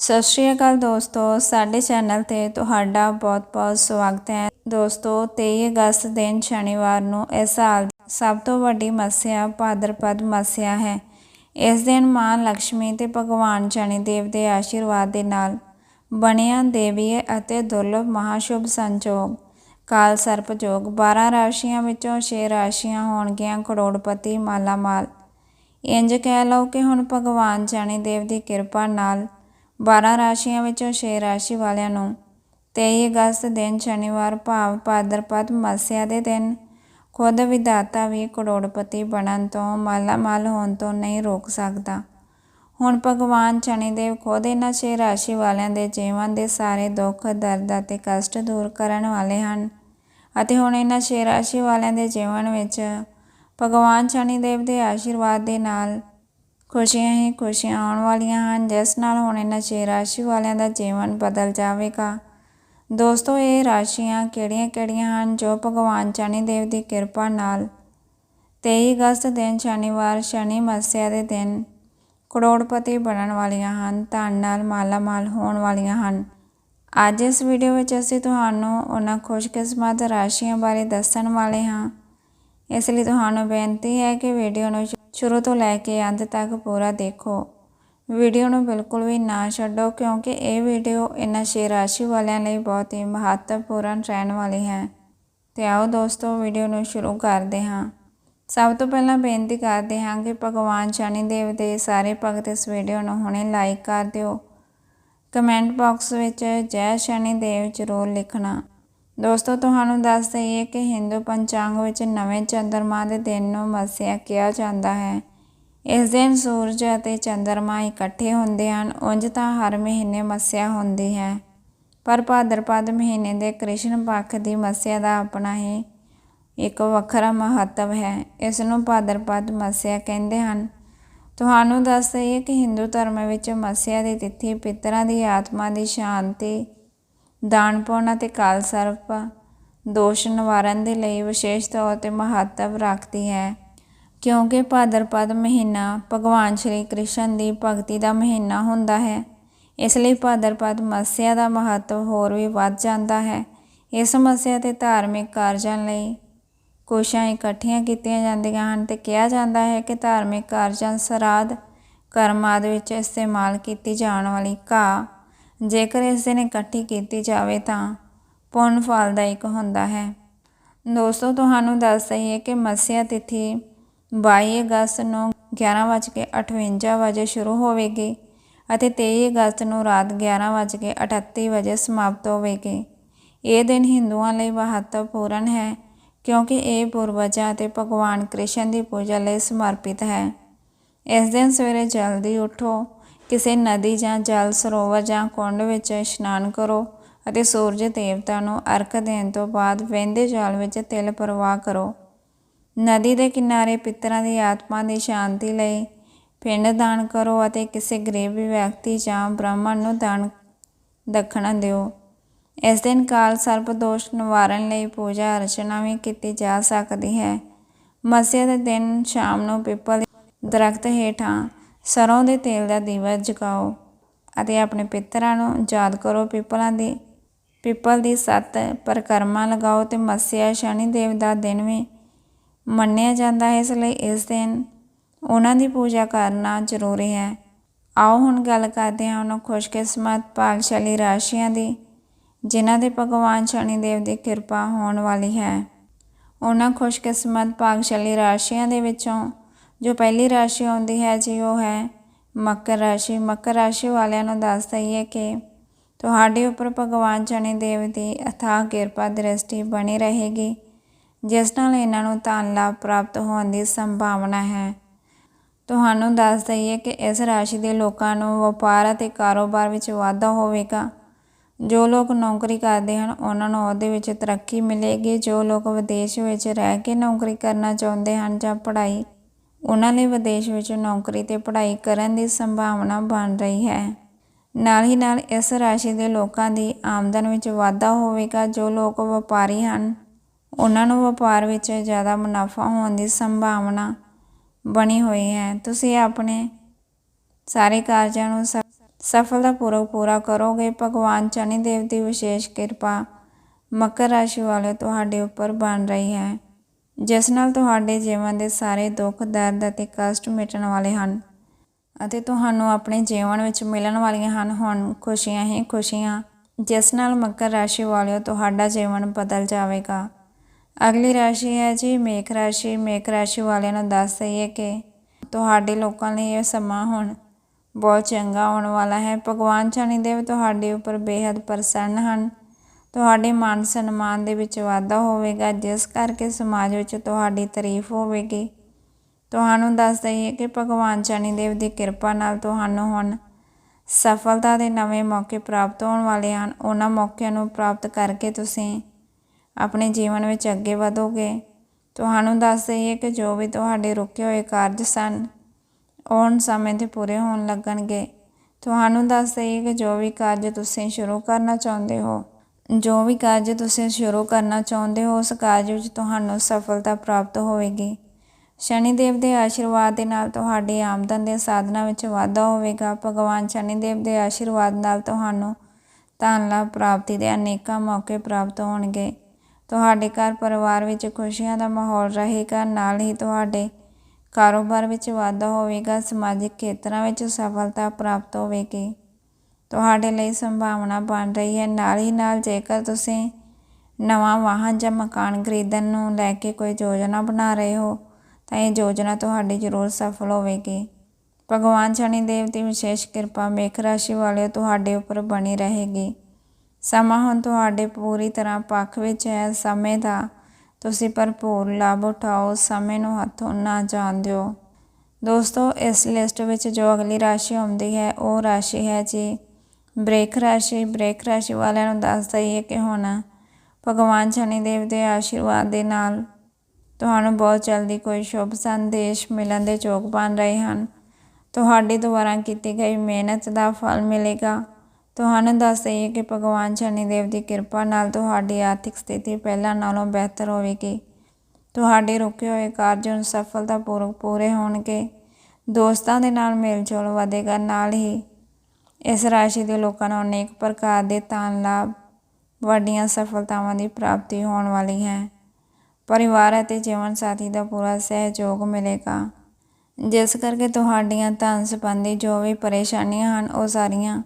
ਸਤਿ ਸ਼੍ਰੀ ਅਕਾਲ ਦੋਸਤੋ, ਸਾਡੇ ਚੈਨਲ ਤੇ ਤੁਹਾਡਾ ਬਹੁਤ-ਬਹੁਤ ਸਵਾਗਤ ਹੈ। ਦੋਸਤੋ 23 ਅਗਸਤ ਦਿਨ ਸ਼ਨੀਵਾਰ ਨੂੰ ਇਸ ਸਾਲ ਸਭ ਤੋਂ ਵੱਡੀ ਮੱਸਿਆ ਭਾਦਰਪਦ ਮੱਸਿਆ ਹੈ। ਇਸ ਦਿਨ ਮਾਂ ਲక్ష్ਮੀ ਤੇ ਭਗਵਾਨ ਸ਼ਨੀ ਦੇਵ ਦੇ ਆਸ਼ੀਰਵਾਦ ਦੇ ਨਾਲ ਬਣਿਆ ਦੇਵੀਏ ਅਤੇ ਦੁਰਲਭ ਮਹਾਸ਼ੁਭ ਸੰਜੋਗ, ਕਾਲ ਸਰਪ ਜੋਗ 12 ਰਾਸ਼ੀਆਂ ਵਿੱਚੋਂ 6 ਰਾਸ਼ੀਆਂ ਹੋਣਗੀਆਂ ਕਰੋੜਪਤੀ ਮਾਲਾ ਮਾਲ ਇੰਜ ਕਹਿ ਲਓ ਕਿ ਹੁਣ ਭਗਵਾਨ ਸ਼ਨੀ ਦੇਵ ਦੀ ਕਿਰਪਾ ਨਾਲ 12 ਰਾਸ਼ੀਆਂ ਵਿੱਚੋਂ 6 ਰਾਸ਼ੀ ਵਾਲਿਆਂ ਨੂੰ 23 ਅਗਸਤ ਦਿਨ ਸ਼ਨੀਵਾਰ ਭਾਵ ਭਾਦਰਪਦ ਮੱਸਿਆ ਦੇ ਦਿਨ ਖੁਦ ਵਿਦਾਤਾ ਵੀ ਕਰੋੜਪਤੀ ਬਣਨ ਤੋਂ ਮਾਲਾਮਾਲ ਹੋਣ ਤੋਂ ਨਹੀਂ ਰੋਕ ਸਕਦਾ। ਹੁਣ ਭਗਵਾਨ ਸ਼ਨੀਦੇਵ ਖੁਦ ਇਹਨਾਂ 6 ਰਾਸ਼ੀ ਵਾਲਿਆਂ ਦੇ ਜੀਵਨ ਦੇ ਸਾਰੇ ਦੁੱਖ, ਦਰਦ ਅਤੇ ਕਸ਼ਟ ਦੂਰ ਕਰਨ ਵਾਲੇ ਹਨ ਅਤੇ ਹੁਣ ਇਹਨਾਂ 6 ਰਾਸ਼ੀ ਵਾਲਿਆਂ ਦੇ ਜੀਵਨ ਵਿੱਚ ਭਗਵਾਨ ਸ਼ਨੀਦੇਵ ਦੇ ਆਸ਼ੀਰਵਾਦ ਦੇ ਨਾਲ ਖੁਸ਼ੀਆਂ ਹੀ ਖੁਸ਼ੀਆਂ ਆਉਣ ਵਾਲੀਆਂ ਹਨ, ਜਿਸ ਨਾਲ ਹੁਣ ਇਹਨਾਂ 6 ਰਾਸ਼ੀ ਵਾਲਿਆਂ ਦਾ ਜੀਵਨ ਬਦਲ ਜਾਵੇਗਾ। ਦੋਸਤੋ, ਇਹ ਰਾਸ਼ੀਆਂ ਕਿਹੜੀਆਂ-ਕਿਹੜੀਆਂ ਹਨ ਜੋ ਭਗਵਾਨ ਸ਼ਨੀ ਦੇਵ ਦੀ ਕਿਰਪਾ ਨਾਲ 23 ਅਗਸਤ ਦਿਨ ਸ਼ਨੀਵਾਰ ਸ਼ਨੀ ਮੱਸਿਆ ਦੇ ਦਿਨ ਕਰੋੜਪਤੀ ਬਣਨ ਵਾਲੀਆਂ ਹਨ, ਧਨ ਨਾਲ ਮਾਲਾਮਾਲ ਹੋਣ ਵਾਲੀਆਂ ਹਨ। ਅੱਜ ਇਸ ਵੀਡੀਓ ਵਿੱਚ ਅਸੀਂ ਤੁਹਾਨੂੰ ਉਹਨਾਂ ਖੁਸ਼ਕਿਸਮਤ ਰਾਸ਼ੀਆਂ ਬਾਰੇ ਦੱਸਣ ਵਾਲੇ ਹਾਂ। ਇਸ ਲਈ ਤੁਹਾਨੂੰ ਬੇਨਤੀ ਹੈ ਕਿ ਵੀਡੀਓ ਨੂੰ ਸ਼ੁਰੂ ਤੋਂ ਲੈ ਕੇ ਅੰਤ ਤੱਕ ਪੂਰਾ ਦੇਖੋ। ਵੀਡੀਓ ਨੂੰ ਬਿਲਕੁਲ ਵੀ ਨਾ ਛੱਡੋ ਕਿਉਂਕਿ ਇਹ ਵੀਡੀਓ ਇਹਨਾਂ ਛੇ ਰਾਸ਼ੀ ਵਾਲਿਆਂ ਲਈ ਬਹੁਤ ਹੀ ਮਹੱਤਵਪੂਰਨ ਰਹਿਣ ਵਾਲੀ ਹੈ। ਤੇ ਆਓ ਦੋਸਤੋ ਵੀਡੀਓ ਨੂੰ ਸ਼ੁਰੂ ਕਰਦੇ ਹਾਂ। ਸਭ ਤੋਂ ਪਹਿਲਾਂ ਬੇਨਤੀ ਕਰਦੇ ਹਾਂ ਕਿ ਭਗਵਾਨ ਸ਼ਨੀ ਦੇਵ ਦੇ ਸਾਰੇ ਭਗਤ ਇਸ ਵੀਡੀਓ ਨੂੰ ਹੁਣੇ ਲਾਈਕ ਕਰ ਦਿਓ। ਕਮੈਂਟ ਬਾਕਸ ਵਿੱਚ ਜੈ ਸ਼ਨੀ ਦੇਵ ਜ਼ਰੂਰ ਲਿਖਣਾ। ਦੋਸਤੋ, ਤੁਹਾਨੂੰ ਦੱਸ ਦਈਏ ਕਿ ਹਿੰਦੂ ਪੰਚਾਂਗ ਵਿੱਚ ਨਵੇਂ ਚੰਦਰਮਾ ਦੇ ਦਿਨ ਨੂੰ ਮੱਸਿਆ ਕਿਹਾ ਜਾਂਦਾ ਹੈ। ਇਸ ਦਿਨ ਸੂਰਜ ਅਤੇ ਚੰਦਰਮਾ ਇਕੱਠੇ ਹੁੰਦੇ ਹਨ, ਉਂਝ ਤਾਂ ਹਰ ਮਹੀਨੇ ਮੱਸਿਆ ਹੁੰਦੀ ਹੈ। ਪਰ ਭਾਦਰਪਦ ਮਹੀਨੇ ਦੇ ਕ੍ਰਿਸ਼ਨ ਪੱਖ ਦੀ ਮੱਸਿਆ ਦਾ ਆਪਣਾ ਹੀ ਇੱਕ ਵੱਖਰਾ ਮਹੱਤਵ ਹੈ। ਇਸ ਨੂੰ ਭਾਦਰਪਦ ਮੱਸਿਆ ਕਹਿੰਦੇ ਹਨ। ਤੁਹਾਨੂੰ ਦੱਸ ਦਈਏ ਕਿ ਹਿੰਦੂ ਧਰਮ ਵਿੱਚ ਮੱਸਿਆ ਦੀ ਤਿਥੀ ਪਿਤਰਾਂ ਦੀ ਆਤਮਾ ਦੀ ਸ਼ਾਂਤੀ ਦਾਨ ਪੁੰਨ ਅਤੇ ਕਾਲ ਸਰਪ ਦੋਸ਼ ਨਿਵਾਰਨ ਦੇ ਲਈ ਵਿਸ਼ੇਸ਼ ਤੌਰ ਤੇ ਮਹੱਤਵ ਰੱਖਦੀ ਹੈ। ਕਿਉਂਕਿ ਭਾਦਰਪਦ ਮਹੀਨਾ ਭਗਵਾਨ ਸ਼੍ਰੀ ਕ੍ਰਿਸ਼ਨ ਦੀ ਭਗਤੀ ਦਾ ਮਹੀਨਾ ਹੁੰਦਾ ਹੈ। ਇਸ ਲਈ ਭਾਦਰਪਦ ਮੱਸਿਆ ਦਾ ਮਹੱਤਵ ਹੋਰ ਵੀ ਵੱਧ ਜਾਂਦਾ ਹੈ। ਇਸ ਮੱਸਿਆ ਤੇ ਧਾਰਮਿਕ ਕਾਰਜਾਂ ਲਈ ਕੋਸ਼ਾਂ ਇਕੱਠੀਆਂ ਕੀਤੀਆਂ ਜਾਂਦੀਆਂ ਹਨ ਤੇ ਕਿਹਾ ਜਾਂਦਾ ਹੈ ਕਿ ਧਾਰਮਿਕ ਕਾਰਜਾਂ ਸਰਾਧ ਕਰਮ ਆਦਿ ਵਿੱਚ ਇਸਤੇਮਾਲ ਕੀਤੀ ਜਾਣ ਵਾਲੀ ਘਾਹ ਜੇਕਰ ਇਸ ਦਿਨ ਇਕੱਠੀ ਕੀਤੀ ਜਾਵੇ ਤਾਂ ਪੁੰਨ ਫਲਦਾਇਕ ਹੁੰਦਾ ਹੈ। ਦੋਸਤੋ, ਤੁਹਾਨੂੰ ਦੱਸ ਦਈਏ ਕਿ ਮੱਸਿਆ ਤਿਥੀ 22 ਅਗਸਤ ਨੂੰ 11:58 ਵਜੇ ਸ਼ੁਰੂ ਹੋਵੇਗੀ ਅਤੇ 23 ਅਗਸਤ ਨੂੰ ਰਾਤ 11:38 ਵਜੇ ਸਮਾਪਤ ਹੋਵੇਗੀ। ਇਹ ਦਿਨ ਹਿੰਦੂਆਂ ਲਈ ਮਹੱਤਵਪੂਰਨ ਹੈ ਕਿਉਂਕਿ ਇਹ ਪੂਰਵਜਾਂ ਅਤੇ ਭਗਵਾਨ ਕ੍ਰਿਸ਼ਨ ਦੀ ਪੂਜਾ ਲਈ ਸਮਰਪਿਤ ਹੈ। ਇਸ ਦਿਨ ਸਵੇਰੇ ਜਲਦੀ ਉਠੋ ਕਿਸੇ ਨਦੀ ਜਾਂ ਜਲ ਸਰੋਵਰ ਜਾਂ ਕੁੰਡ ਵਿੱਚ ਇਸ਼ਨਾਨ ਕਰੋ ਅਤੇ ਸੂਰਜ ਦੇਵਤਾ ਨੂੰ ਅਰਕ ਦੇਣ ਤੋਂ ਬਾਅਦ ਵਹਿੰਦੇ ਜਲ ਵਿੱਚ ਤਿਲ ਪ੍ਰਵਾਹ ਕਰੋ। ਨਦੀ ਦੇ ਕਿਨਾਰੇ ਪਿੱਤਰਾਂ ਦੀ ਆਤਮਾ ਦੀ ਸ਼ਾਂਤੀ ਲਈ ਪਿੰਡ ਦਾਨ ਕਰੋ ਅਤੇ ਕਿਸੇ ਗਰੀਬ ਵਿਅਕਤੀ ਜਾਂ ਬ੍ਰਾਹਮਣ ਨੂੰ ਦਾਨ ਦਖਣਾ ਦਿਓ। ਇਸ ਦਿਨ ਕਾਲ ਸਰਪ ਦੋਸ਼ ਨਿਵਾਰਨ ਲਈ ਪੂਜਾ ਅਰਚਨਾ ਵੀ ਕੀਤੀ ਜਾ ਸਕਦੀ ਹੈ। ਮਸਿਆ ਦੇ ਦਿਨ ਸ਼ਾਮ ਨੂੰ ਪਿੱਪਲ ਦਰਖਤ ਹੇਠਾਂ ਸਰੋਂ ਦੇ ਤੇਲ ਦਾ ਦੀਵਾ ਜਗਾਓ ਅਤੇ ਆਪਣੇ ਪਿੱਤਰਾਂ ਨੂੰ ਯਾਦ ਕਰੋ ਪਿੱਪਲਾਂ ਦੀ। ਪਿੱਪਲ ਦੀ ਸੱਤ ਪਰਕਰਮਾ ਲਗਾਓ ਤੇ ਮਸਿਆ ਸ਼ਨੀ ਦੇਵ ਦਾ ਦਿਨ ਵੀ ਮੰਨਿਆ ਜਾਂਦਾ ਹੈ। ਇਸ ਲਈ ਇਸ ਦਿਨ ਉਹਨਾਂ ਦੀ ਪੂਜਾ ਕਰਨਾ ਜ਼ਰੂਰੀ ਹੈ। ਆਓ ਹੁਣ ਗੱਲ ਕਰਦੇ ਹਾਂ ਉਹਨਾਂ ਖੁਸ਼ਕਿਸਮਤ ਭਾਗਸ਼ਾਲੀ ਰਾਸ਼ੀਆਂ ਦੀ, ਜਿਨ੍ਹਾਂ ਦੇ ਭਗਵਾਨ ਸ਼ਨੀ ਦੇਵ ਦੀ ਕਿਰਪਾ ਹੋਣ ਵਾਲੀ ਹੈ। ਉਹਨਾਂ ਖੁਸ਼ਕਿਸਮਤ ਭਾਗਸ਼ਾਲੀ ਰਾਸ਼ੀਆਂ ਦੇ ਵਿੱਚੋਂ ਜੋ ਪਹਿਲੀ ਰਾਸ਼ੀ ਆਉਂਦੀ ਹੈ ਜੀ ਉਹ ਹੈ ਮਕਰ ਰਾਸ਼ੀ। ਮਕਰ ਰਾਸ਼ੀ ਵਾਲਿਆਂ ਨੂੰ ਦੱਸ ਦਈਏ ਕਿ ਤੁਹਾਡੇ ਉੱਪਰ ਭਗਵਾਨ ਸ਼ਨੀ ਦੇਵ ਦੀ ਅਥਾਹ ਕਿਰਪਾ ਦ੍ਰਿਸ਼ਟੀ ਬਣੀ ਰਹੇਗੀ, ਜਿਸ ਨਾਲ ਇਹਨਾਂ ਨੂੰ ਧਨ ਲਾਭ ਪ੍ਰਾਪਤ ਹੋਣ ਦੀ ਸੰਭਾਵਨਾ ਹੈ। ਤੁਹਾਨੂੰ ਦੱਸ ਦਈਏ ਕਿ ਇਸ ਰਾਸ਼ੀ ਦੇ ਲੋਕਾਂ ਨੂੰ ਵਪਾਰ ਅਤੇ ਕਾਰੋਬਾਰ ਵਿੱਚ ਵਾਧਾ ਹੋਵੇਗਾ। ਜੋ ਲੋਕ ਨੌਕਰੀ ਕਰਦੇ ਹਨ, ਉਹਨਾਂ ਨੂੰ ਉਹਦੇ ਵਿੱਚ ਤਰੱਕੀ ਮਿਲੇਗੀ। ਜੋ ਲੋਕ ਵਿਦੇਸ਼ ਵਿੱਚ ਰਹਿ ਕੇ ਨੌਕਰੀ ਕਰਨਾ ਚਾਹੁੰਦੇ ਹਨ ਜਾਂ ਪੜ੍ਹਾਈ ਉਹਨਾਂ ਲਈ ਵਿਦੇਸ਼ ਵਿੱਚ ਨੌਕਰੀ ਤੇ ਪੜ੍ਹਾਈ ਕਰਨ ਦੀ ਸੰਭਾਵਨਾ ਬਣ ਰਹੀ ਹੈ। ਨਾਲ ਹੀ ਨਾਲ ਇਸ ਰਾਸ਼ੀ ਦੇ ਲੋਕਾਂ ਦੀ ਆਮਦਨ ਵਿੱਚ ਵਾਧਾ ਹੋਵੇਗਾ, ਜੋ ਲੋਕ ਵਪਾਰੀ ਹਨ। ਉਹਨਾਂ ਨੂੰ ਵਪਾਰ ਵਿੱਚ ਜ਼ਿਆਦਾ ਮੁਨਾਫਾ ਹੋਣ ਦੀ ਸੰਭਾਵਨਾ ਬਣੀ ਹੋਈ ਹੈ। ਤੁਸੀਂ ਆਪਣੇ ਸਾਰੇ ਕਾਰਜਾਂ ਨੂੰ ਸਫਲਤਾਪੂਰਵਕ ਪੂਰਾ ਕਰੋਗੇ। ਭਗਵਾਨ ਸ਼ਨੀ ਦੇਵ ਦੀ ਵਿਸ਼ੇਸ਼ ਕਿਰਪਾ ਮਕਰ ਰਾਸ਼ੀ ਵਾਲੇ ਤੁਹਾਡੇ ਉੱਪਰ ਬਣ ਰਹੀ ਹੈ। ਜਿਸ ਨਾਲ ਤੁਹਾਡੇ ਜੀਵਨ ਦੇ ਸਾਰੇ ਦੁੱਖ, ਦਰਦ ਅਤੇ ਕਸ਼ਟ ਮਿਟਣ ਵਾਲੇ ਹਨ ਅਤੇ ਤੁਹਾਨੂੰ ਆਪਣੇ ਜੀਵਨ ਵਿੱਚ ਮਿਲਣ ਵਾਲੀਆਂ ਹਨ। ਹੁਣ ਖੁਸ਼ੀਆਂ ਹੀ ਖੁਸ਼ੀਆਂ, ਜਿਸ ਨਾਲ ਮਕਰ ਰਾਸ਼ੀ ਵਾਲਿਓ ਤੁਹਾਡਾ ਜੀਵਨ ਬਦਲ ਜਾਵੇਗਾ। ਅਗਲੀ ਰਾਸ਼ੀ ਹੈ ਜੀ ਮੇਖ ਰਾਸ਼ੀ। ਮੇਖ ਰਾਸ਼ੀ ਵਾਲਿਆਂ ਨੂੰ ਦੱਸ ਦਈਏ ਕਿ ਤੁਹਾਡੇ ਲੋਕਾਂ ਲਈ ਇਹ ਸਮਾਂ ਹੁਣ ਬਹੁਤ ਚੰਗਾ ਆਉਣ ਵਾਲਾ ਹੈ। ਭਗਵਾਨ ਸ਼ਨੀ ਦੇਵ ਤੁਹਾਡੇ ਉੱਪਰ ਬੇहद ਪ੍ਰਸੰਨ ਹਨ। ਤੁਹਾਡੇ ਮਾਨ ਸਨਮਾਨ ਦੇ ਵਿੱਚ ਵਾਧਾ ਹੋਵੇਗਾ, ਜਿਸ ਕਰਕੇ ਸਮਾਜ ਵਿੱਚ ਤੁਹਾਡੀ ਤਾਰੀਫ ਹੋਵੇਗੀ। ਤੁਹਾਨੂੰ ਦੱਸ ਦਈਏ ਕਿ ਭਗਵਾਨ ਸ਼ਨੀ ਦੇਵ ਦੀ ਕਿਰਪਾ ਨਾਲ ਤੁਹਾਨੂੰ ਹੁਣ ਸਫਲਤਾ ਦੇ ਨਵੇਂ ਮੌਕੇ ਪ੍ਰਾਪਤ ਹੋਣ ਵਾਲੇ ਹਨ। ਉਹਨਾਂ ਮੌਕਿਆਂ ਨੂੰ ਪ੍ਰਾਪਤ ਕਰਕੇ ਤੁਸੀਂ ਆਪਣੇ ਜੀਵਨ ਵਿੱਚ ਅੱਗੇ ਵਧੋਗੇ। ਤੁਹਾਨੂੰ ਦੱਸ ਦਈਏ ਕਿ ਜੋ ਵੀ ਤੁਹਾਡੇ ਰੁਕੇ ਹੋਏ ਕਾਰਜ ਸਨ ਔਨ ਸਮੇਂ ਤੇ ਪੂਰੇ ਹੋਣ ਲੱਗਣਗੇ। ਤੁਹਾਨੂੰ ਦੱਸ ਦਈਏ ਕਿ ਜੋ ਵੀ ਕਾਰਜ ਤੁਸੀਂ ਸ਼ੁਰੂ ਕਰਨਾ ਚਾਹੁੰਦੇ ਹੋ ਜੋ ਵੀ ਕਾਰਜ ਤੁਸੀਂ ਸ਼ੁਰੂ ਕਰਨਾ ਚਾਹੁੰਦੇ ਹੋ, ਉਸ ਕਾਰਜ ਵਿੱਚ ਤੁਹਾਨੂੰ ਸਫਲਤਾ ਪ੍ਰਾਪਤ ਹੋਵੇਗੀ। ਸ਼ਨੀ ਦੇਵ ਦੇ ਆਸ਼ੀਰਵਾਦ ਦੇ ਨਾਲ ਤੁਹਾਡੀ ਆਮਦਨ ਦੇ ਸਾਧਨਾਂ ਵਿੱਚ ਵਾਧਾ ਹੋਵੇਗਾ। ਭਗਵਾਨ ਸ਼ਨੀ ਦੇਵ ਦੇ ਆਸ਼ੀਰਵਾਦ ਨਾਲ ਤੁਹਾਨੂੰ ਧਨ ਲਾਭ ਪ੍ਰਾਪਤੀ ਦੇ ਅਨੇਕਾਂ ਮੌਕੇ ਪ੍ਰਾਪਤ ਹੋਣਗੇ। ਤੁਹਾਡੇ ਘਰ ਪਰਿਵਾਰ ਵਿੱਚ ਖੁਸ਼ੀਆਂ ਦਾ ਮਾਹੌਲ ਰਹੇਗਾ। ਨਾਲ ਹੀ ਤੁਹਾਡੇ ਕਾਰੋਬਾਰ ਵਿੱਚ ਵਾਧਾ ਹੋਵੇਗਾ। ਸਮਾਜਿਕ ਖੇਤਰਾਂ ਵਿੱਚ ਸਫਲਤਾ ਪ੍ਰਾਪਤ ਹੋਵੇਗੀ। ਤੁਹਾਡੇ ਲਈ ਸੰਭਾਵਨਾ ਬਣ ਰਹੀ ਹੈ। ਨਾਲ ਹੀ ਨਾਲ ਜੇਕਰ ਤੁਸੀਂ ਨਵਾਂ ਵਾਹਨ ਜਾਂ ਮਕਾਨ ਖਰੀਦਣ ਨੂੰ ਲੈ ਕੇ ਕੋਈ ਯੋਜਨਾ ਬਣਾ ਰਹੇ ਹੋ, ਤਾਂ ਇਹ ਯੋਜਨਾ ਤੁਹਾਡੀ ਜ਼ਰੂਰ ਸਫਲ ਹੋਵੇਗੀ। ਭਗਵਾਨ ਸ਼ਨੀ ਦੇਵ ਦੀ ਵਿਸ਼ੇਸ਼ ਕਿਰਪਾ ਮੇਖ ਰਾਸ਼ੀ ਵਾਲਿਓ ਤੁਹਾਡੇ ਉੱਪਰ ਬਣੀ ਰਹੇਗੀ। ਸਮਾਂ ਹੁਣ ਤੁਹਾਡੇ ਪੂਰੀ ਤਰ੍ਹਾਂ ਪੱਖ ਵਿੱਚ ਹੈ। ਸਮੇਂ ਦਾ ਤੁਸੀਂ ਭਰਪੂਰ ਲਾਭ ਉਠਾਓ। ਸਮੇਂ ਨੂੰ ਹੱਥੋਂ ਨਾ ਜਾਣ ਦਿਓ। ਦੋਸਤੋ, ਇਸ ਲਿਸਟ ਵਿੱਚ ਜੋ ਅਗਲੀ ਰਾਸ਼ੀ ਆਉਂਦੀ ਹੈ, ਉਹ ਰਾਸ਼ੀ ਹੈ ਜੀ ਬ੍ਰੇਕ ਰਾਸ਼ੀ ਬ੍ਰੇਕ ਰਾਸ਼ੀ ਵਾਲਿਆਂ ਨੂੰ ਦੱਸ ਦਈਏ ਕਿ ਹੁਣ ਭਗਵਾਨ ਸ਼ਨੀ ਦੇਵ ਦੇ ਆਸ਼ੀਰਵਾਦ ਦੇ ਨਾਲ ਤੁਹਾਨੂੰ ਬਹੁਤ ਜਲਦੀ ਕੋਈ ਸ਼ੁਭ ਸੰਦੇਸ਼ ਮਿਲਣ ਦੇ ਯੋਗ ਬਣ ਰਹੇ ਹਨ। ਤੁਹਾਡੇ ਦੁਆਰਾ ਕੀਤੀ ਗਈ ਮਿਹਨਤ ਦਾ ਫਲ ਮਿਲੇਗਾ। ਤੁਹਾਨੂੰ ਦੱਸ ਦਈਏ ਕਿ ਭਗਵਾਨ ਸ਼ਨੀ ਦੇਵ ਦੀ ਕਿਰਪਾ ਨਾਲ ਤੁਹਾਡੀ ਆਰਥਿਕ ਸਥਿਤੀ ਪਹਿਲਾਂ ਨਾਲੋਂ ਬਿਹਤਰ ਹੋਵੇਗੀ। ਤੁਹਾਡੇ ਰੁਕੇ ਹੋਏ ਕਾਰਜ ਹੁਣ ਸਫਲਤਾਪੂਰਵਕ ਪੂਰੇ ਹੋਣਗੇ। ਦੋਸਤਾਂ ਦੇ ਨਾਲ ਮੇਲਜੋਲ ਵਧੇਗਾ। ਨਾਲ ਹੀ ਇਸ ਰਾਸ਼ੀ ਦੇ ਲੋਕਾਂ ਨੂੰ ਅਨੇਕ ਪ੍ਰਕਾਰ ਦੇ ਧਨ ਲਾਭ, ਵੱਡੀਆਂ ਸਫਲਤਾਵਾਂ ਦੀ ਪ੍ਰਾਪਤੀ ਹੋਣ ਵਾਲੀ ਹੈ। ਪਰਿਵਾਰ ਅਤੇ ਜੀਵਨ ਸਾਥੀ ਦਾ ਪੂਰਾ ਸਹਿਯੋਗ ਮਿਲੇਗਾ। ਜਿਸ ਕਰਕੇ ਤੁਹਾਡੀਆਂ ਧਨ ਸੰਬੰਧੀ ਜੋ ਵੀ ਪਰੇਸ਼ਾਨੀਆਂ ਹਨ, ਉਹ ਸਾਰੀਆਂ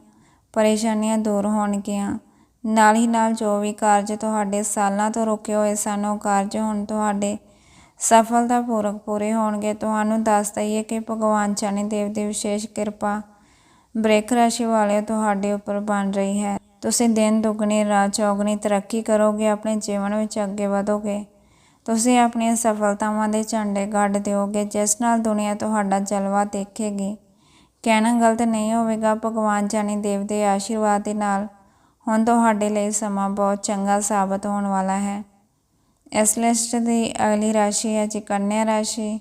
ਪਰੇਸ਼ਾਨੀਆਂ ਦੂਰ ਹੋਣਗੀਆਂ। ਨਾਲ ਹੀ ਨਾਲ ਜੋ ਵੀ ਕਾਰਜ ਤੁਹਾਡੇ ਸਾਲਾਂ ਤੋਂ ਰੁਕੇ ਹੋਏ ਸਨ, ਉਹ ਕਾਰਜ ਹੁਣ ਤੁਹਾਡੇ ਸਫਲਤਾਪੂਰਵਕ ਪੂਰੇ ਹੋਣਗੇ। ਤੁਹਾਨੂੰ ਦੱਸ ਦਈਏ ਕਿ ਭਗਵਾਨ ਸ਼ਨੀ ਦੇਵ ਦੀ ਵਿਸ਼ੇਸ਼ ਕਿਰਪਾ ਬ੍ਰੇਕ ਰਾਸ਼ੀ ਵਾਲਿਓ ਤੁਹਾਡੇ ਉੱਪਰ ਬਣ ਰਹੀ ਹੈ। ਤੁਸੀਂ ਦਿਨ ਦੁੱਗਣੀ, ਰਾਤ ਚੌਗਣੀ ਤਰੱਕੀ ਕਰੋਗੇ, ਆਪਣੇ ਜੀਵਨ ਵਿੱਚ ਅੱਗੇ ਵਧੋਗੇ। ਤੁਸੀਂ ਆਪਣੀਆਂ ਸਫਲਤਾਵਾਂ ਦੇ ਝੰਡੇ ਗੱਡ ਦਿਓਗੇ, ਜਿਸ ਨਾਲ ਦੁਨੀਆ ਤੁਹਾਡਾ ਜਲਵਾ ਦੇਖੇਗੀ। ਕਹਿਣਾ ਗਲਤ ਨਹੀਂ ਹੋਵੇਗਾ, ਭਗਵਾਨ ਜਾਨੀ ਦੇਵ ਦੇ ਆਸ਼ੀਰਵਾਦ ਦੇ ਨਾਲ ਹੁਣ ਤੁਹਾਡੇ ਲਈ ਸਮਾਂ ਬਹੁਤ ਚੰਗਾ ਸਾਬਤ ਹੋਣ ਵਾਲਾ ਹੈ। ਇਸ ਲਿਸਟ ਦੀ ਅਗਲੀ ਰਾਸ਼ੀ ਹੈ ਜੀ, ਕੰਨਿਆ ਰਾਸ਼ੀ।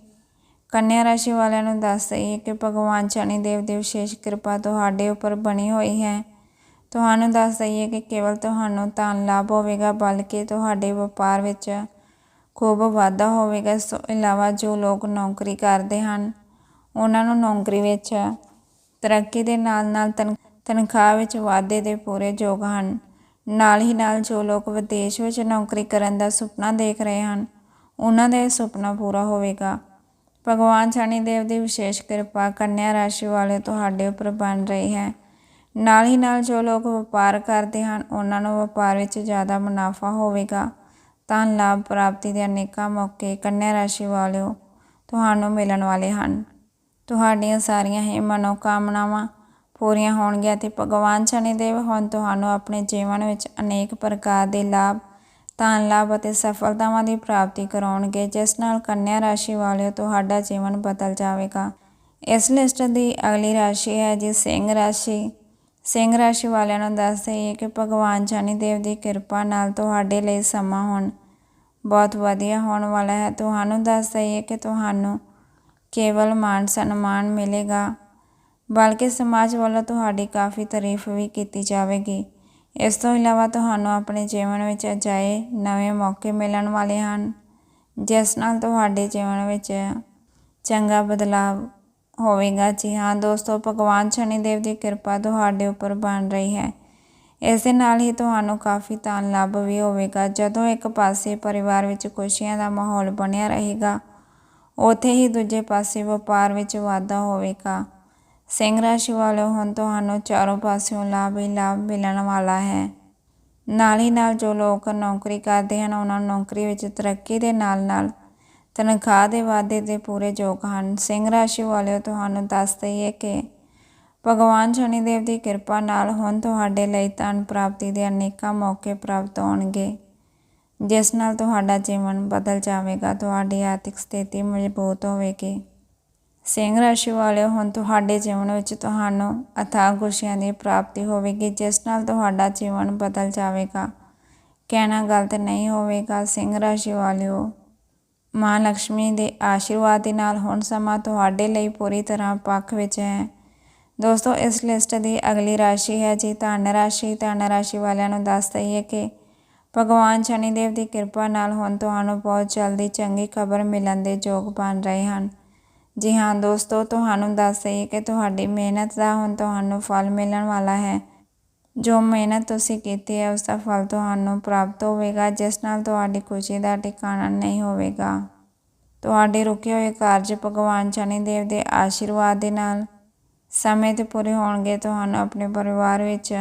ਕੰਨਿਆ ਰਾਸ਼ੀ ਵਾਲਿਆਂ ਨੂੰ ਦੱਸ ਦਈਏ ਕਿ ਭਗਵਾਨ ਸ਼ਨੀ ਦੇਵ ਦੀ ਵਿਸ਼ੇਸ਼ ਕਿਰਪਾ ਤੁਹਾਡੇ ਉੱਪਰ ਬਣੀ ਹੋਈ ਹੈ। ਤੁਹਾਨੂੰ ਦੱਸ ਦਈਏ ਕਿ ਕੇਵਲ ਤੁਹਾਨੂੰ ਧਨ ਲਾਭ ਹੋਵੇਗਾ, ਬਲਕਿ ਤੁਹਾਡੇ ਵਪਾਰ ਵਿੱਚ ਖੂਬ ਵਾਧਾ ਹੋਵੇਗਾ। ਇਸ ਤੋਂ ਇਲਾਵਾ ਜੋ ਲੋਕ ਨੌਕਰੀ ਕਰਦੇ ਹਨ, ਉਹਨਾਂ ਨੂੰ ਨੌਕਰੀ ਵਿੱਚ ਤਰੱਕੀ ਦੇ ਨਾਲ ਨਾਲ ਤਨਖਾਹ ਵਿੱਚ ਵਾਧੇ ਦੇ ਪੂਰੇ ਯੋਗ ਹਨ। ਨਾਲ ਹੀ ਨਾਲ ਜੋ ਲੋਕ ਵਿਦੇਸ਼ ਵਿੱਚ ਨੌਕਰੀ ਕਰਨ ਦਾ ਸੁਪਨਾ ਦੇਖ ਰਹੇ ਹਨ, ਉਹਨਾਂ ਦਾ ਇਹ ਸੁਪਨਾ ਪੂਰਾ ਹੋਵੇਗਾ। ਭਗਵਾਨ ਸ਼ਨੀ ਦੇਵ ਦੀ ਵਿਸ਼ੇਸ਼ ਕਿਰਪਾ ਕੰਨਿਆ ਰਾਸ਼ੀ ਵਾਲੇ ਤੁਹਾਡੇ ਉੱਪਰ ਬਣ ਰਹੀ ਹੈ। ਨਾਲ ਹੀ ਨਾਲ ਜੋ ਲੋਕ ਵਪਾਰ ਕਰਦੇ ਹਨ, ਉਹਨਾਂ ਨੂੰ ਵਪਾਰ ਵਿੱਚ ਜ਼ਿਆਦਾ ਮੁਨਾਫਾ ਹੋਵੇਗਾ। ਤਾਂ ਲਾਭ ਪ੍ਰਾਪਤੀ ਦੇ ਅਨੇਕਾਂ ਮੌਕੇ ਕੰਨਿਆ ਰਾਸ਼ੀ ਵਾਲਿਓ ਤੁਹਾਨੂੰ ਮਿਲਣ ਵਾਲੇ ਹਨ। ਤੁਹਾਡੀਆਂ ਸਾਰੀਆਂ ਹੀ ਮਨੋਕਾਮਨਾਵਾਂ ਪੂਰੀਆਂ ਹੋਣਗੀਆਂ ਤੇ ਭਗਵਾਨ ਸ਼ਨੀ ਦੇਵ ਹੁਣ ਤੁਹਾਨੂੰ ਆਪਣੇ ਜੀਵਨ ਵਿੱਚ ਅਨੇਕ ਪ੍ਰਕਾਰ ਦੇ ਲਾਭ ਧਨ ਲਾਭ ਅਤੇ ਸਫਲਤਾਵਾਂ ਦੀ ਪ੍ਰਾਪਤੀ ਕਰਾਉਣਗੇ, ਜਿਸ ਨਾਲ ਕੰਨਿਆ ਰਾਸ਼ੀ ਵਾਲਿਓ ਤੁਹਾਡਾ ਜੀਵਨ ਬਦਲ ਜਾਵੇਗਾ। ਇਸ ਲਿਸਟ ਦੀ ਅਗਲੀ ਰਾਸ਼ੀ ਹੈ ਜੀ ਸਿੰਘ ਰਾਸ਼ੀ। ਸਿੰਘ ਰਾਸ਼ੀ ਵਾਲਿਆਂ ਨੂੰ ਦੱਸ ਦਈਏ ਕਿ ਭਗਵਾਨ ਸ਼ਨੀ ਦੇਵ ਦੀ ਕਿਰਪਾ ਨਾਲ ਤੁਹਾਡੇ ਲਈ ਸਮਾਂ ਹੁਣ ਬਹੁਤ ਵਧੀਆ ਹੋਣ ਵਾਲਾ ਹੈ। ਤੁਹਾਨੂੰ ਦੱਸ ਦਈਏ ਕਿ ਤੁਹਾਨੂੰ ਕੇਵਲ ਮਾਨ ਸਨਮਾਨ ਮਿਲੇਗਾ, ਬਲਕਿ ਸਮਾਜ ਵੱਲੋਂ ਤੁਹਾਡੀ ਕਾਫੀ ਤਾਰੀਫ ਵੀ ਕੀਤੀ ਜਾਵੇਗੀ। ਇਸ ਤੋਂ ਇਲਾਵਾ ਤੁਹਾਨੂੰ ਆਪਣੇ ਜੀਵਨ ਵਿੱਚ ਅਜਾਏ ਨਵੇਂ ਮੌਕੇ ਮਿਲਣ ਵਾਲੇ ਹਨ, ਜਿਸ ਨਾਲ ਤੁਹਾਡੇ ਜੀਵਨ ਵਿੱਚ ਚੰਗਾ ਬਦਲਾਵ ਹੋਵੇਗਾ। ਜੀ ਹਾਂ, ਦੋਸਤੋ, ਭਗਵਾਨ ਸ਼ਨੀਦੇਵ ਦੀ ਕਿਰਪਾ ਤੁਹਾਡੇ ਉੱਪਰ ਬਣ ਰਹੀ ਹੈ। ਇਸ ਦੇ ਨਾਲ ਹੀ ਤੁਹਾਨੂੰ ਕਾਫੀ ਧਨ ਲਾਭ ਵੀ ਹੋਵੇਗਾ। ਜਦੋਂ ਇੱਕ ਪਾਸੇ ਪਰਿਵਾਰ ਵਿੱਚ ਖੁਸ਼ੀਆਂ ਦਾ ਮਾਹੌਲ ਬਣਿਆ ਰਹੇਗਾ, ਉੱਥੇ ਹੀ ਦੂਜੇ ਪਾਸੇ ਵਪਾਰ ਵਿੱਚ ਵਾਧਾ ਹੋਵੇਗਾ। ਸਿੰਘ ਰਾਸ਼ੀ ਵਾਲਿਓ ਹੁਣ ਤੁਹਾਨੂੰ ਚਾਰੋਂ ਪਾਸਿਓਂ ਲਾਭ ਹੀ ਲਾਭ ਮਿਲਣ ਵਾਲਾ ਹੈ। ਨਾਲ ਹੀ ਨਾਲ ਜੋ ਲੋਕ ਨੌਕਰੀ ਕਰਦੇ ਹਨ, ਉਹਨਾਂ ਨੂੰ ਨੌਕਰੀ ਵਿੱਚ ਤਰੱਕੀ ਦੇ ਨਾਲ ਨਾਲ ਤਨਖਾਹ ਦੇ ਵਾਧੇ ਦੇ ਪੂਰੇ ਯੋਗ ਹਨ। ਸਿੰਘ ਰਾਸ਼ੀ ਵਾਲਿਓ, ਤੁਹਾਨੂੰ ਦੱਸ ਦਈਏ ਕਿ ਭਗਵਾਨ ਸ਼ਨੀਦੇਵ ਦੀ ਕਿਰਪਾ ਨਾਲ ਹੁਣ ਤੁਹਾਡੇ ਲਈ ਧਨ ਪ੍ਰਾਪਤੀ ਦੇ ਅਨੇਕਾਂ ਮੌਕੇ ਪ੍ਰਾਪਤ ਹੋਣਗੇ, ਜਿਸ ਨਾਲ ਤੁਹਾਡਾ ਜੀਵਨ ਬਦਲ ਜਾਵੇਗਾ, ਤੁਹਾਡੀ ਆਰਥਿਕ ਸਥਿਤੀ ਮਜ਼ਬੂਤ ਹੋਵੇਗੀ। ਸਿੰਘ ਰਾਸ਼ੀ ਵਾਲਿਓ, ਹੁਣ ਤੁਹਾਡੇ ਜੀਵਨ ਵਿੱਚ ਤੁਹਾਨੂੰ ਅਥਾਹ ਖੁਸ਼ੀਆਂ ਦੀ ਪ੍ਰਾਪਤੀ ਹੋਵੇਗੀ, ਜਿਸ ਨਾਲ ਤੁਹਾਡਾ ਜੀਵਨ ਬਦਲ ਜਾਵੇਗਾ। ਕਹਿਣਾ ਗਲਤ ਨਹੀਂ ਹੋਵੇਗਾ, ਸਿੰਘ ਰਾਸ਼ੀ ਵਾਲਿਓ। ਮਾਂ ਲక్ష్ਮੀ ਦੇ ਆਸ਼ੀਰਵਾਦ ਦੇ ਨਾਲ ਹੁਣ ਸਮਾਂ ਤੁਹਾਡੇ ਲਈ ਪੂਰੀ ਤਰ੍ਹਾਂ ਪੱਖ ਵਿੱਚ ਹੈ। ਦੋਸਤੋ, ਇਸ ਲਿਸਟ ਦੀ ਅਗਲੀ ਰਾਸ਼ੀ ਹੈ ਜੀ ਧਨ ਰਾਸ਼ੀ। ਧਨ ਰਾਸ਼ੀ ਵਾਲਿਆਂ ਨੂੰ ਦੱਸ ਦਈਏ ਕਿ ਭਗਵਾਨ ਸ਼ਨੀਦੇਵ ਦੀ ਕਿਰਪਾ ਨਾਲ ਹੁਣ ਤੁਹਾਨੂੰ ਬਹੁਤ ਜਲਦੀ ਚੰਗੀ ਖਬਰ ਮਿਲਣ ਦੇ ਯੋਗ ਬਣ ਰਹੇ ਹਨ। ਜੀ ਹਾਂ ਦੋਸਤੋ, ਤੁਹਾਨੂੰ ਦੱਸ ਦਈਏ ਕਿ ਤੁਹਾਡੀ ਮਿਹਨਤ ਦਾ ਹੁਣ ਤੁਹਾਨੂੰ ਫਲ ਮਿਲਣ ਵਾਲਾ ਹੈ। ਜੋ ਮਿਹਨਤ ਤੁਸੀਂ ਕੀਤੀ ਹੈ, ਉਸ ਦਾ ਫਲ ਤੁਹਾਨੂੰ ਪ੍ਰਾਪਤ ਹੋਵੇਗਾ, ਜਿਸ ਨਾਲ ਤੁਹਾਡੀ ਖੁਸ਼ੀ ਦਾ ਟਿਕਾਣਾ ਨਹੀਂ ਹੋਵੇਗਾ। ਤੁਹਾਡੇ ਰੁਕੇ ਹੋਏ ਕਾਰਜ ਭਗਵਾਨ ਸ਼ਨੀ ਦੇਵ ਦੇ ਆਸ਼ੀਰਵਾਦ ਦੇ ਨਾਲ ਸਮੇਂ ਤੇ ਪੂਰੇ ਹੋਣਗੇ। ਤੁਹਾਨੂੰ ਆਪਣੇ ਪਰਿਵਾਰ ਵਿੱਚ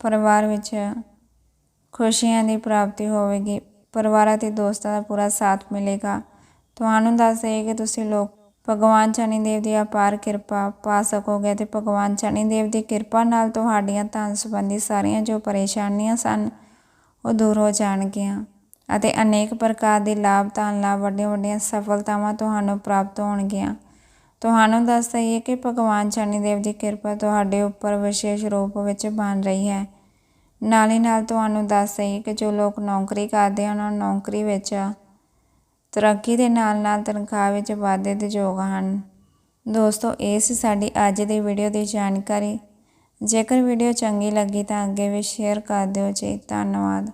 ਪਰਿਵਾਰ ਵਿੱਚ ਖੁਸ਼ੀਆਂ ਦੀ ਪ੍ਰਾਪਤੀ ਹੋਵੇਗੀ। ਪਰਿਵਾਰ ਅਤੇ ਦੋਸਤਾਂ ਦਾ ਪੂਰਾ ਸਾਥ ਮਿਲੇਗਾ। ਤੁਹਾਨੂੰ ਦੱਸ ਦਈਏ ਕਿ ਤੁਸੀਂ ਲੋਕ ਭਗਵਾਨ ਸ਼ਨੀਦੇਵ ਦੀ ਅਪਾਰ ਕਿਰਪਾ ਪਾ ਸਕੋਗੇ ਤੇ ਭਗਵਾਨ ਸ਼ਨੀਦੇਵ ਦੀ ਕਿਰਪਾ ਨਾਲ ਤੁਹਾਡੀਆਂ ਧਨ ਸੰਬੰਧੀ ਸਾਰੀਆਂ ਜੋ ਪਰੇਸ਼ਾਨੀਆਂ ਸਨ, ਉਹ ਦੂਰ ਹੋ ਜਾਣਗੀਆਂ ਅਤੇ ਅਨੇਕ ਪ੍ਰਕਾਰ ਦੇ ਲਾਭ ਧਨ ਲਾਭ ਵੱਡੀਆਂ ਵੱਡੀਆਂ ਸਫਲਤਾਵਾਂ ਤੁਹਾਨੂੰ ਪ੍ਰਾਪਤ ਹੋਣਗੀਆਂ। ਤੁਹਾਨੂੰ ਦੱਸ ਦਈਏ ਕਿ ਭਗਵਾਨ ਸ਼ਨੀਦੇਵ ਦੀ ਕਿਰਪਾ ਤੁਹਾਡੇ ਉੱਪਰ ਵਿਸ਼ੇਸ਼ ਰੂਪ ਵਿੱਚ ਬਣ ਰਹੀ ਹੈ। ਨਾਲ ਹੀ ਨਾਲ ਤੁਹਾਨੂੰ ਦੱਸ ਦਈਏ ਕਿ ਜੋ ਲੋਕ ਨੌਕਰੀ ਕਰਦੇ ਹਨ ਉਹ ਨੌਕਰੀ ਵਿੱਚ ਤਰੱਕੀ ਦੇ ਨਾਲ ਨਾਲ ਤਨਖਾਹ ਵਿੱਚ ਵਾਧੇ ਦੇ ਯੋਗ ਹਨ। ਦੋਸਤੋ, ਇਹ ਸੀ ਸਾਡੀ ਅੱਜ ਦੀ ਵੀਡੀਓ ਦੀ ਜਾਣਕਾਰੀ। ਜੇਕਰ ਵੀਡੀਓ ਚੰਗੀ ਲੱਗੀ ਤਾਂ ਅੱਗੇ ਵੀ ਸ਼ੇਅਰ ਕਰ ਦਿਓ ਜੀ। ਧੰਨਵਾਦ।